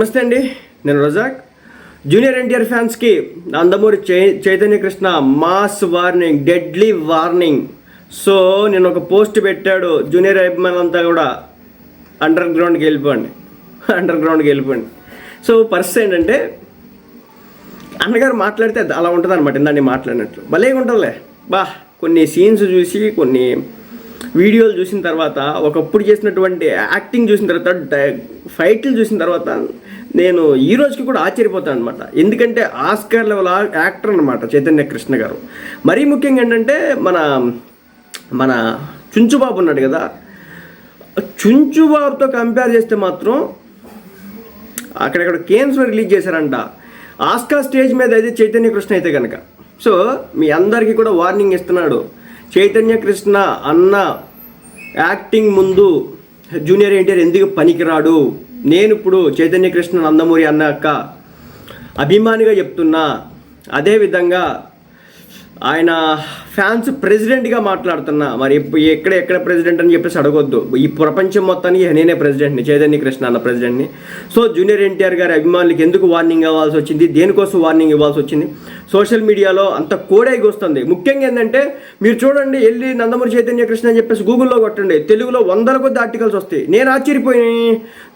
నమస్తే అండి నేను రజాక్. జూనియర్ ఎన్టీఆర్ ఫ్యాన్స్కి Nandamuri Chai Chaitanya Krishna mass warning deadly warning. So నేను ఒక పోస్ట్ పెట్టాడు జూనియర్ అభిమానులంతా కూడా అండర్ గ్రౌండ్కి వెళ్ళిపోండి. అండర్ గ్రౌండ్కి వెళ్ళిపోండి. సో పరిస్థితి ఏంటంటే అన్నగారు మాట్లాడితే అలా ఉంటుంది అనమాట ఇందాన్ని మాట్లాడినట్లు. భలే ఉంటుందిలే బా కొన్ని సీన్స్ చూసి కొన్ని వీడియోలు చూసిన తర్వాత ఒకప్పుడు చేసినటువంటి యాక్టింగ్ చూసిన తర్వాత ఫైట్లు చూసిన తర్వాత నేను ఈ రోజుకి కూడా ఆశ్చర్యపోతాను అనమాట ఎందుకంటే ఆస్కార్ లెవెల్ యాక్టర్ అనమాట చైతన్య కృష్ణ గారు. మరీ ముఖ్యంగా ఏంటంటే మన మన చుంచుబాబు ఉన్నాడు కదా. చుంచుబాబుతో కంపేర్ చేస్తే మాత్రం అక్కడక్కడ కేమ్స్లో రిలీజ్ చేశారంట. ఆస్కా స్టేజ్ మీద అయితే చైతన్య కృష్ణ అయితే కనుక సో మీ అందరికీ కూడా వార్నింగ్ ఇస్తున్నాడు. చైతన్య కృష్ణ అన్న యాక్టింగ్ ముందు జూనియర్ ఎన్టీఆర్ ఎందుకు పనికిరాడు? నేను ఇప్పుడు చైతన్య కృష్ణ నందమూరి అన్న అక్క అభిమానిగా చెప్తున్నా. అదేవిధంగా ఆయన ఫ్యాన్స్ ప్రెసిడెంట్గా మాట్లాడుతున్నా. మరి ఎక్కడ ఎక్కడ ప్రెసిడెంట్ అని చెప్పేసి అడగొద్దు. ఈ ప్రపంచం మొత్తానికి నేనే ప్రెసిడెంట్ని చైతన్య కృష్ణ అన్న ప్రెసిడెంట్ని. సో జూనియర్ ఎన్టీఆర్ గారి అభిమానులకి ఎందుకు వార్నింగ్ ఇవ్వాల్సి వచ్చింది? దేనికోసం వార్నింగ్ ఇవ్వాల్సి వచ్చింది? సోషల్ మీడియాలో అంత కోడైకి వస్తుంది ముఖ్యంగా ఏంటంటే మీరు చూడండి వెళ్ళి నందమూరి చైతన్య కృష్ణ అని చెప్పేసి గూగుల్లో కొట్టండి. తెలుగులో వందల కొద్ది ఆర్టికల్స్ వస్తాయి. నేను ఆశ్చర్యపోయి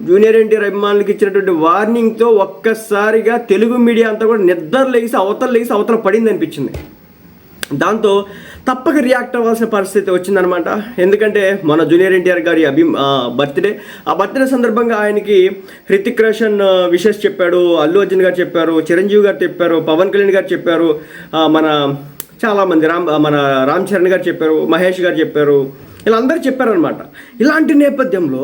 జూనియర్ ఎన్టీఆర్ అభిమానులకి ఇచ్చినటువంటి వార్నింగ్తో ఒక్కసారిగా తెలుగు మీడియా అంతా కూడా నిద్ర లేసి అవతల లేసి అవతల పడింది అనిపించింది. దాంతో తప్పక రియాక్ట్ అవ్వాల్సిన పరిస్థితి వచ్చిందనమాట ఎందుకంటే మన జూనియర్ ఎన్టీఆర్ గారి అభి బర్త్డే. ఆ బర్త్డే సందర్భంగా ఆయనకి హృతిక్ రోషన్ విషెస్ చెప్పాడు అల్లు అర్జున్ గారు చెప్పారు చిరంజీవి గారు చెప్పారు పవన్ కళ్యాణ్ గారు చెప్పారు మన చాలామంది రామ్ మన రామ్ చరణ్ గారు చెప్పారు మహేష్ గారు చెప్పారు ఇలా అందరూ చెప్పారనమాట ఇలాంటి నేపథ్యంలో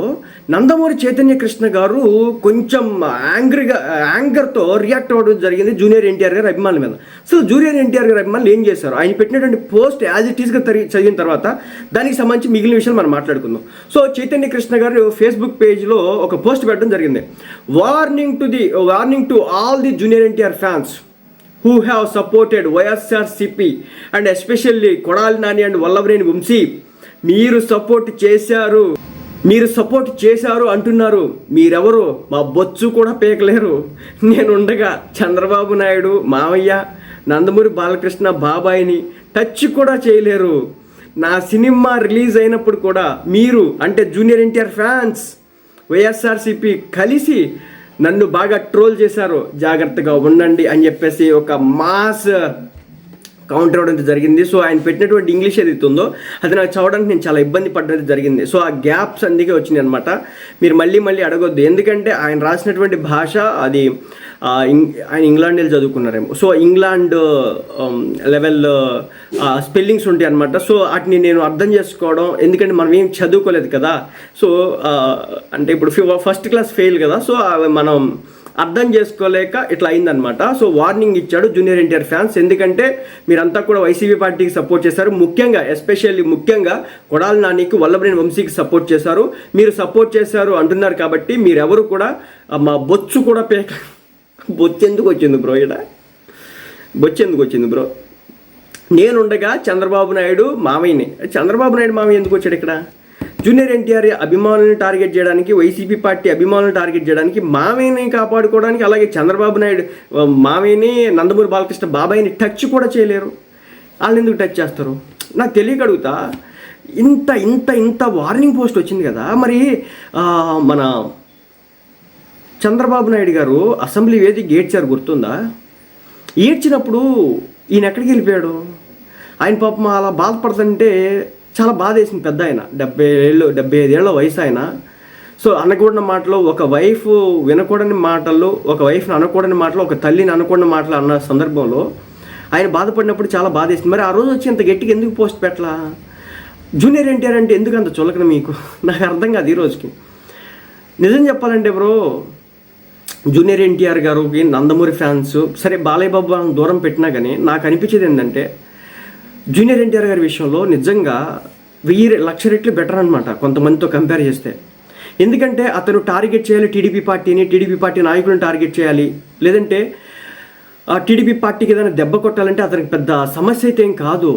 నందమూరి చైతన్య కృష్ణ గారు కొంచెం యాంగ్రీగా యాంగర్తో రియాక్ట్ అవ్వడం జరిగింది జూనియర్ ఎన్టీఆర్ గారి అభిమానుల మీద. సో జూనియర్ ఎన్టీఆర్ గారి అభిమానులు ఏం చేశారు? ఆయన పెట్టినటువంటి పోస్ట్ యాజ్ ఇట్ ఈస్గా తరి చదివిన తర్వాత దానికి సంబంధించి మిగిలిన విషయాలు మనం మాట్లాడుకుందాం. సో చైతన్య కృష్ణ గారు ఫేస్బుక్ పేజ్లో ఒక పోస్ట్ పెట్టడం జరిగింది. Warning to the warning to all the junior NTR fans who have supported YSRCP and especially Kodali Nani and Vallabhaneni Vamsi మీరు సపోర్ట్ చేశారు. మీరు సపోర్ట్ చేశారు అంటున్నారు. మీరెవరు? మా బొచ్చు కూడా పేకలేరు. నేనుండగా చంద్రబాబు నాయుడు మావయ్య నందమూరి బాలకృష్ణ బాబాయిని టచ్ కూడా చేయలేరు. నా సినిమా రిలీజ్ అయినప్పుడు కూడా మీరు అంటే జూనియర్ ఎన్టీఆర్ ఫ్యాన్స్ వైఎస్ఆర్సిపి కలిసి నన్ను బాగా ట్రోల్ చేశారు. జాగ్రత్తగా ఉండండి అని చెప్పేసి ఒక మాస్ కౌంటర్ అవ్వడం జరిగింది. సో ఆయన పెట్టినటువంటి ఇంగ్లీష్ ఏదైతే ఉందో అది నాకు చదవడానికి నేను చాలా ఇబ్బంది పడ్డది జరిగింది. సో ఆ గ్యాప్స్ అందుకే వచ్చినాయి అనమాట మీరు మళ్ళీ మళ్ళీ అడగొద్దు. ఎందుకంటే ఆయన రాసినటువంటి భాష అది ఆయన ఇంగ్లాండ్ వెళ్ళి చదువుకున్నారేమో. సో ఇంగ్లాండ్ లెవెల్ స్పెల్లింగ్స్ ఉంటాయి అనమాట సో వాటిని నేను అర్థం చేసుకోవడం ఎందుకంటే మనం ఏం చదువుకోలేదు కదా. సో అంటే ఇప్పుడు ఫస్ట్ క్లాస్ ఫెయిల్ కదా. సో అవి మనం అర్థం చేసుకోలేక ఇట్లా అయిందనమాట సో వార్నింగ్ ఇచ్చాడు జూనియర్ ఎన్టీఆర్ ఫ్యాన్స్ ఎందుకంటే మీరు వీరంతా కూడా వైసీపీ పార్టీకి సపోర్ట్ చేశారు. ముఖ్యంగా ఎస్పెషల్లీ ముఖ్యంగా కొడాల నానికి వల్లభనేని వంశీకి సపోర్ట్ చేశారు. మీరు సపోర్ట్ చేశారు అంటున్నారు కాబట్టి మీరెవరు కూడా మా బొచ్చు కూడా పేక బొచ్చు ఎందుకు వచ్చింది బ్రో ఇక్కడ బొచ్చు ఎందుకు వచ్చింది బ్రో? నేనుండగా చంద్రబాబు నాయుడు మామయ్యని. చంద్రబాబు నాయుడు మామయ్య ఎందుకు వచ్చాడు ఇక్కడ? జూనియర్ ఎన్టీఆర్ అభిమానులను టార్గెట్ చేయడానికి వైసీపీ పార్టీ అభిమానులను టార్గెట్ చేయడానికి మామయ్యని కాపాడుకోవడానికి అలాగే చంద్రబాబు నాయుడు మామయ్యని నందమూరి బాలకృష్ణ బాబాయ్ని టచ్ కూడా చేయలేరు. వాళ్ళని ఎందుకు టచ్ చేస్తారు? నాకు తెలియక అడుగుతా. ఇంత ఇంత ఇంత వార్నింగ్ పోస్ట్ వచ్చింది కదా మరి మన చంద్రబాబు నాయుడు గారు అసెంబ్లీ వేదిక ఏడ్చారు గుర్తుందా? ఏడ్చినప్పుడు ఈయన ఎక్కడికి వెళ్ళిపోయాడు? ఆయన పాపం అలా బాధపడుతుంటే చాలా బాధ వేసింది పెద్ద ఆయన. డెబ్బై ఏళ్ళు డెబ్బై ఐదేళ్ళ వయసు ఆయన. సో అనకూడని మాటలు ఒక వైఫ్ వినకూడని మాటలు ఒక వైఫ్ని అనకూడని మాటలు ఒక తల్లిని అనకూడని మాటలు అన్న సందర్భంలో ఆయన బాధపడినప్పుడు చాలా బాధ వేసింది మరి ఆ రోజు వచ్చి ఇంత గట్టిగా ఎందుకు పోస్ట్ పెట్టలా? జూనియర్ ఎన్టీఆర్ అంటే ఎందుకు అంత చులకన మీకు? నాకు అర్థం కాదు ఈ రోజుకి. నిజం చెప్పాలంటే బ్రో జూనియర్ ఎన్టీఆర్ గారుకి నందమూరి ఫ్యాన్స్ సరే బాలయ్య బాబు దూరం పెట్టినా కానీ నాకు అనిపించేది ఏంటంటే జూనియర్ ఎన్టీఆర్ గారి విషయంలో నిజంగా వెయ్యి లక్ష రెట్లు బెటర్ అనమాట కొంతమందితో కంపేర్ చేస్తే. ఎందుకంటే అతను టార్గెట్ చేయాలి టీడీపీ పార్టీని టీడీపీ పార్టీ నాయకులను టార్గెట్ చేయాలి. లేదంటే ఆ టీడీపీ పార్టీకి ఏదైనా దెబ్బ కొట్టాలంటే అతనికి పెద్ద సమస్య అయితే ఏం కాదు.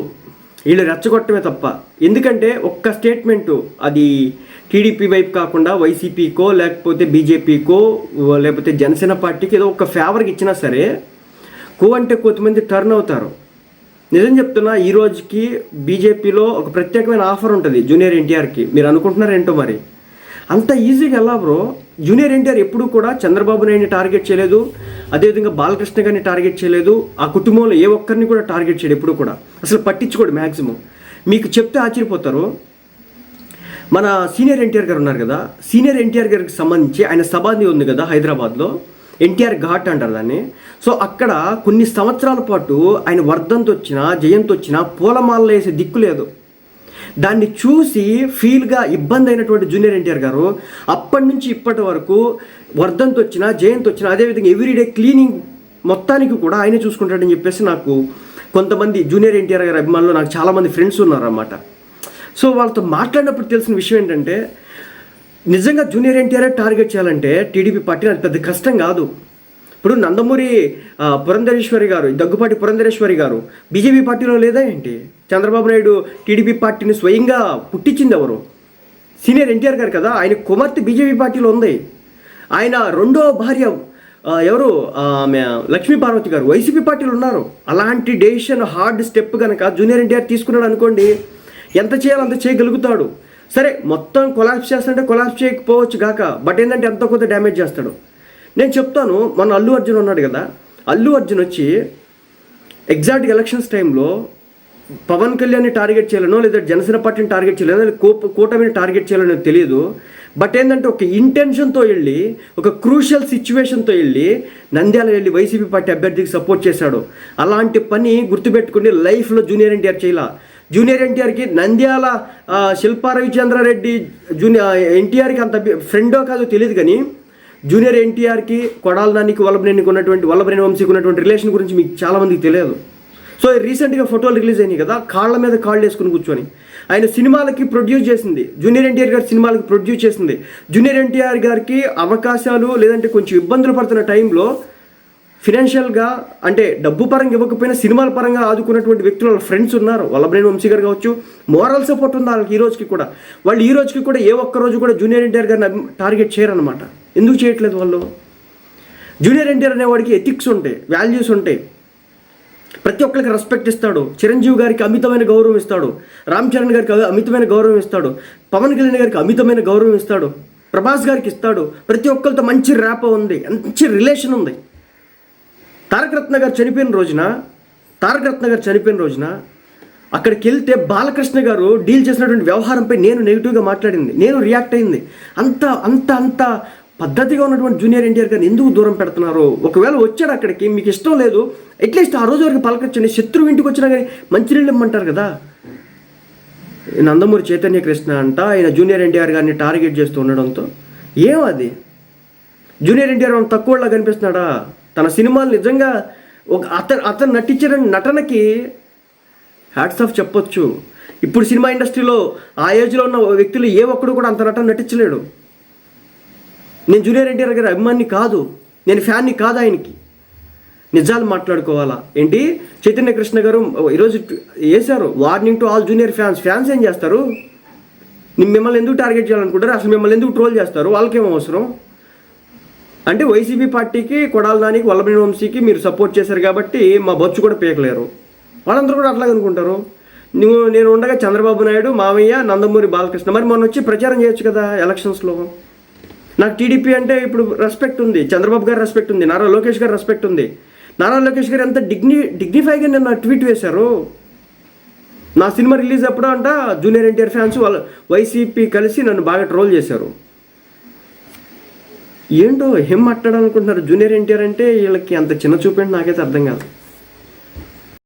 వీళ్ళు రెచ్చగొట్టమే తప్ప. ఎందుకంటే ఒక్క స్టేట్మెంటు అది టీడీపీ వైపు కాకుండా వైసీపీకో లేకపోతే బీజేపీకో లేకపోతే జనసేన పార్టీకి ఏదో ఒక ఫేవర్కి ఇచ్చినా సరే కో అంటే కొంతమంది టర్న్ అవుతారు. నిజం చెప్తున్నా ఈ రోజుకి బీజేపీలో ఒక ప్రత్యేకమైన ఆఫర్ ఉంటుంది జూనియర్ ఎన్టీఆర్కి. మీరు అనుకుంటున్నారు ఏంటో మరి? అంత ఈజీగా ఎలా బ్రో? జూనియర్ ఎన్టీఆర్ ఎప్పుడూ కూడా చంద్రబాబు నాయుడిని టార్గెట్ చేయలేదు అదేవిధంగా బాలకృష్ణ గారిని టార్గెట్ చేయలేదు ఆ కుటుంబంలో ఏ ఒక్కరిని కూడా టార్గెట్ చేయడు ఎప్పుడు కూడా. అసలు పట్టించుకోడు మ్యాక్సిమం మీకు చెప్తే ఆశ్చర్యపోతారు. మన సీనియర్ ఎన్టీఆర్ గారు ఉన్నారు కదా సీనియర్ ఎన్టీఆర్ గారికి సంబంధించి ఆయన సమాధి ఉంది కదా హైదరాబాద్లో. ఎన్టీఆర్ ఘాట్ అంటారు దాన్ని. సో అక్కడ కొన్ని సంవత్సరాల పాటు ఆయన వర్ధంతి వచ్చినా జయంతి వచ్చినా పూలమాలలో వేసే దిక్కు లేదు. దాన్ని చూసి ఫీల్గా ఇబ్బంది అయినటువంటి జూనియర్ ఎన్టీఆర్ గారు అప్పటి నుంచి ఇప్పటి వరకు వర్ధంతి వచ్చినా జయంతి వచ్చినా అదేవిధంగా ఎవ్రీడే క్లీనింగ్ మొత్తానికి కూడా ఆయనే చూసుకుంటాడని చెప్పేసి నాకు కొంతమంది జూనియర్ ఎన్టీఆర్ గారి అభిమానులు నాకు చాలామంది ఫ్రెండ్స్ ఉన్నారన్నమాట. సో వాళ్ళతో మాట్లాడినప్పుడు తెలిసిన విషయం ఏంటంటే నిజంగా జూనియర్ ఎన్టీఆర్ టార్గెట్ చేయాలంటే టీడీపీ పార్టీ అది పెద్ద కష్టం కాదు. ఇప్పుడు నందమూరి పురంధరేశ్వరి గారు దగ్గుపాటి పురంధరేశ్వరి గారు బీజేపీ పార్టీలో లేదా ఏంటి? చంద్రబాబు నాయుడు టీడీపీ పార్టీని స్వయంగా పుట్టించింది ఎవరు? సీనియర్ ఎన్టీఆర్ గారు కదా ఆయన కుమార్తె బీజేపీ పార్టీలో ఉంది. ఆయన రెండో భార్య ఎవరు? ఆమె లక్ష్మీ పార్వతి గారు వైసీపీ పార్టీలు ఉన్నారు. అలాంటి డెసిషన్ హార్డ్ స్టెప్ కనుక జూనియర్ ఎన్టీఆర్ తీసుకున్నాడు అనుకోండి ఎంత చేయాలో అంత చేయగలుగుతాడు. సరే మొత్తం కొలాప్స్ చేస్తాడంటే కొలాప్స్ చేయకపోవచ్చు కాక బట్ ఏంటంటే ఎంతో కొంత డ్యామేజ్ చేస్తాడు. నేను చెప్తాను మన అల్లు అర్జున్ ఉన్నాడు కదా అల్లు అర్జున్ వచ్చి ఎగ్జాక్ట్ ఎలక్షన్స్ టైంలో పవన్ కళ్యాణ్ని టార్గెట్ చేయాలనో లేదా జనసేన పార్టీని టార్గెట్ చేయాలనో లేదా కూ- కూటమిని టార్గెట్ చేయాలనో తెలియదు. బట్ ఏంటంటే ఒక ఇంటెన్షన్తో వెళ్ళి ఒక క్రూషియల్ సిచ్యువేషన్తో వెళ్ళి నంద్యాల వెళ్ళి వైసీపీ పార్టీ అభ్యర్థికి సపోర్ట్ చేశాడు. అలాంటి పని గుర్తుపెట్టుకుని లైఫ్లో జూనియర్ ఎన్టీఆర్ చేయాల? జూనియర్ ఎన్టీఆర్కి నంద్యాల శిల్పా రవిచంద్రారెడ్డి జూనియర్ ఎన్టీఆర్కి అంత ఫ్రెండో కాదో తెలియదు కానీ జూనియర్ ఎన్టీఆర్కి కొడాల నానికి వల్లభనేనికి ఉన్నటువంటి వల్లభనేని వంశీకి ఉన్నటువంటి రిలేషన్ గురించి మీకు చాలామందికి తెలియదు. సో రీసెంట్గా ఫోటోలు రిలీజ్ అయినాయి కదా కాళ్ళ మీద కాళ్ళు వేసుకుని కూర్చొని. ఆయన సినిమాలకి ప్రొడ్యూస్ చేసింది జూనియర్ ఎన్టీఆర్ గారి సినిమాలకి ప్రొడ్యూస్ చేసింది. జూనియర్ ఎన్టీఆర్ గారికి అవకాశాలు లేదంటే కొంచెం ఇబ్బందులు పడుతున్న టైంలో ఫినాన్షియల్గా అంటే డబ్బు పరంగా ఇవ్వకపోయినా సినిమాల పరంగా ఆదుకున్నటువంటి వ్యక్తులు వాళ్ళ ఫ్రెండ్స్ ఉన్నారు. వల్లభనేని వంశీ గారు కావచ్చు. మోరల్ సపోర్ట్ ఉంది వాళ్ళకి ఈ రోజుకి కూడా. వాళ్ళు ఈ రోజుకి కూడా ఏ ఒక్క రోజు కూడా జూనియర్ ఎన్టీఆర్ గారిని టార్గెట్ చేయరనమాట ఎందుకు చేయట్లేదు వాళ్ళు? జూనియర్ ఎన్టీఆర్ అనేవాడికి ఎథిక్స్ ఉంటాయి వాల్యూస్ ఉంటాయి. ప్రతి ఒక్కరికి రెస్పెక్ట్ ఇస్తాడు. చిరంజీవి గారికి అమితమైన గౌరవం ఇస్తాడు. రామ్ చరణ్ గారికి అమితమైన గౌరవం ఇస్తాడు. పవన్ కళ్యాణ్ గారికి అమితమైన గౌరవం ఇస్తాడు. ప్రభాస్ గారికి ఇస్తాడు. ప్రతి ఒక్కరితో మంచి ర్యాప్ ఉంది. మంచి రిలేషన్ ఉంది. తారకరత్న గారు చనిపోయిన రోజున తారకరత్న గారు చనిపోయిన రోజున అక్కడికి వెళ్తే బాలకృష్ణ గారు డీల్ చేసినటువంటి వ్యవహారంపై నేను నెగిటివ్గా మాట్లాడింది. నేను రియాక్ట్ అయింది. అంత అంత అంత పద్ధతిగా ఉన్నటువంటి జూనియర్ ఎన్టీఆర్ గారిని ఎందుకు దూరం పెడుతున్నారు? ఒకవేళ వచ్చాడు అక్కడికి మీకు ఇష్టం లేదు అట్లీస్ట్ ఆ రోజు వరకు పలకరించండి. శత్రువు ఇంటికి వచ్చినా కానీ మంచినీళ్ళు ఇమ్మంటారు కదా. నందమూరి చైతన్య కృష్ణ అంట ఆయన జూనియర్ ఎన్టీఆర్ గారిని టార్గెట్ చేస్తూ ఉండడంతో. ఏం అది? జూనియర్ ఎన్టీఆర్ తక్కువలా కనిపిస్తున్నాడా? తన సినిమాలు నిజంగా ఒక అతను అతను నటించిన నటనకి హ్యాట్స్ ఆఫ్ చెప్పొచ్చు. ఇప్పుడు సినిమా ఇండస్ట్రీలో ఆ ఏజ్లో ఉన్న వ్యక్తులు ఏ ఒక్కడు కూడా అంత నటన నటించలేడు. నేను జూనియర్ ఎన్టీఆర్ గారి అభిమాని కాదు నేను ఫ్యాన్ని కాదు ఆయనకి. నిజాలు మాట్లాడుకోవాలా? ఏంటి? చైతన్య కృష్ణ గారు ఈరోజు వేశారు warning to all junior fans fans ఏం చేస్తారు? మిమ్మల్ని ఎందుకు టార్గెట్ చేయాలనుకుంటారు? అసలు మిమ్మల్ని ఎందుకు ట్రోల్ చేస్తారు? వాళ్ళకేం అవసరం? అంటే వైసీపీ పార్టీకి కొడాల దానికి వల్లభనేని వంశీకి మీరు సపోర్ట్ చేశారు కాబట్టి మా బొచ్చు కూడా పీకలేరు. వాళ్ళందరూ కూడా అట్లాగే అనుకుంటారు. నువ్వు నేను ఉండగా చంద్రబాబు నాయుడు మావయ్య నందమూరి బాలకృష్ణ. మరి మొన్న వచ్చి ప్రచారం చేయొచ్చు కదా ఎలక్షన్స్లో నాకు టీడీపీ అంటే ఇప్పుడు రెస్పెక్ట్ ఉంది. చంద్రబాబు గారు రెస్పెక్ట్ ఉంది. నారా లోకేష్ గారు రెస్పెక్ట్ ఉంది. నారా లోకేష్ గారు ఎంత డిగ్ని డిగ్నిఫైగా నిన్న ట్వీట్ వేశారు. నా సినిమా రిలీజ్ అప్పుడు అంట జూనియర్ ఎన్టీఆర్ ఫ్యాన్స్ వాళ్ళ వైసీపీ కలిసి నన్ను బాగా ట్రోల్ చేశారు. ఏంటో ఏం మాట్లాడాలనుకుంటున్నారు. జూనియర్ ఎన్టీఆర్ అంటే వీళ్ళకి అంత చిన్న చూపండి నాకైతే అర్థం కాదు.